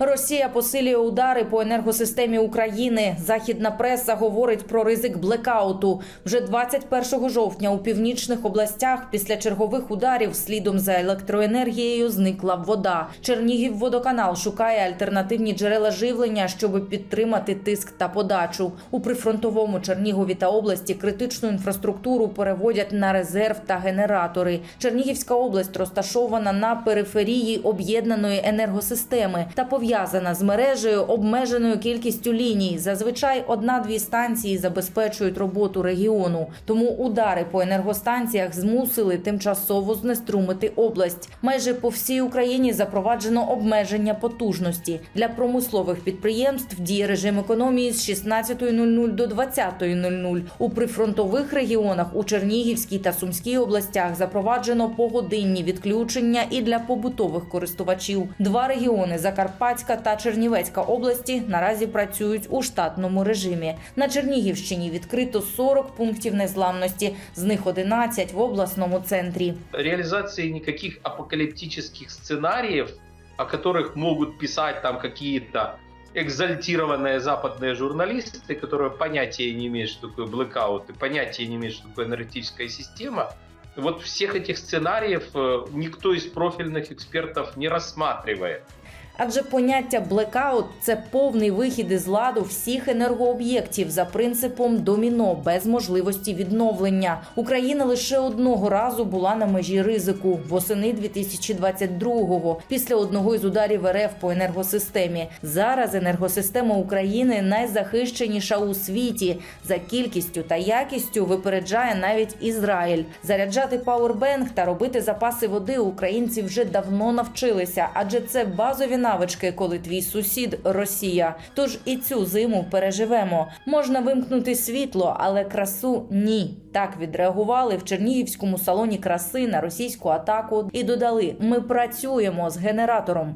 Росія посилює удари по енергосистемі України. Західна преса говорить про ризик блекауту. Вже 21 жовтня у північних областях після чергових ударів слідом за електроенергією зникла вода. Чернігівводоканал шукає альтернативні джерела живлення, щоб підтримати тиск та подачу. У прифронтовому Чернігові та області критичну інфраструктуру переводять на резерв та генератори. Чернігівська область розташована на периферії об'єднаної енергосистеми та пов'язана з мережею обмеженою кількістю ліній. Зазвичай одна-дві станції забезпечують роботу регіону. Тому удари по енергостанціях змусили тимчасово знеструмити область. Майже по всій Україні запроваджено обмеження потужності для промислових підприємств. Діє режим економії з 16.00 до 20.00. У прифронтових регіонах у Чернігівській та Сумській областях запроваджено погодинні відключення і для побутових користувачів. Два регіони Закарпатська та Чернівецька області наразі працюють у штатному режимі. На Чернігівщині відкрито 40 пунктів незламності, з них 11 в обласному центрі. реализации никаких апокалиптических сценариев, о которых могут писать там какие-то экзальтированные западные журналисты, которые понятия не имеют, что такое блэкаут, и понятия не имеют, что такое энергетическая система, вот всех этих сценариев э, никто из профильных экспертов не рассматривает. Адже поняття блекаут це повний вихід із ладу всіх енергооб'єктів за принципом доміно без можливості відновлення. Україна лише одного разу була на межі ризику восени 2022-го, після одного із ударів РФ по енергосистемі. Зараз енергосистема України найзахищеніша у світі за кількістю та якістю випереджає навіть Ізраїль. Заряджати пауербенк та робити запаси води українці вже давно навчилися, адже це базові навички, коли твій сусід Росія. Тож і цю зиму переживемо. Можна вимкнути світло, але красу ні. Так відреагували в Чернігівському салоні краси на російську атаку і додали: ми працюємо з генератором.